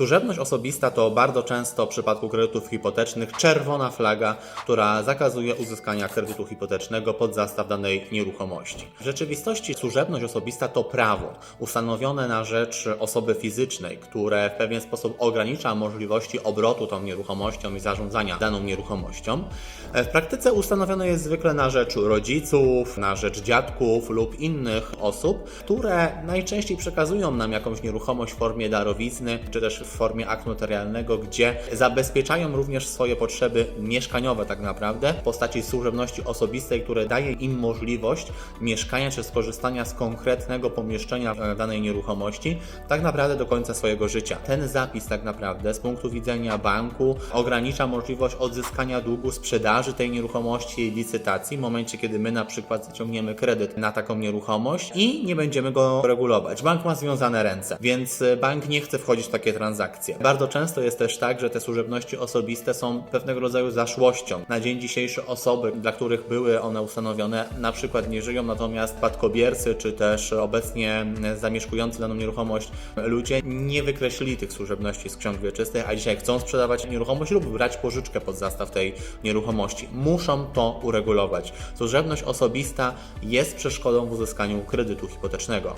Służebność osobista to bardzo często w przypadku kredytów hipotecznych czerwona flaga, która zakazuje uzyskania kredytu hipotecznego pod zastaw danej nieruchomości. W rzeczywistości służebność osobista to prawo ustanowione na rzecz osoby fizycznej, które w pewien sposób ogranicza możliwości obrotu tą nieruchomością i zarządzania daną nieruchomością. W praktyce ustanowione jest zwykle na rzecz rodziców, na rzecz dziadków lub innych osób, które najczęściej przekazują nam jakąś nieruchomość w formie darowizny, czy też formie aktu notarialnego, gdzie zabezpieczają również swoje potrzeby mieszkaniowe tak naprawdę w postaci służebności osobistej, które daje im możliwość mieszkania czy skorzystania z konkretnego pomieszczenia danej nieruchomości tak naprawdę do końca swojego życia. Ten zapis tak naprawdę z punktu widzenia banku ogranicza możliwość odzyskania długu, sprzedaży tej nieruchomości, licytacji w momencie, kiedy my na przykład zaciągniemy kredyt na taką nieruchomość i nie będziemy go regulować. Bank ma związane ręce, więc bank nie chce wchodzić w takie transakcje. Bardzo często jest też tak, że te służebności osobiste są pewnego rodzaju zaszłością. Na dzień dzisiejszy osoby, dla których były one ustanowione, na przykład nie żyją, natomiast spadkobiercy, czy też obecnie zamieszkujący daną nieruchomość ludzie nie wykreślili tych służebności z ksiąg wieczystych, a dzisiaj chcą sprzedawać nieruchomość lub brać pożyczkę pod zastaw tej nieruchomości. Muszą to uregulować. Służebność osobista jest przeszkodą w uzyskaniu kredytu hipotecznego.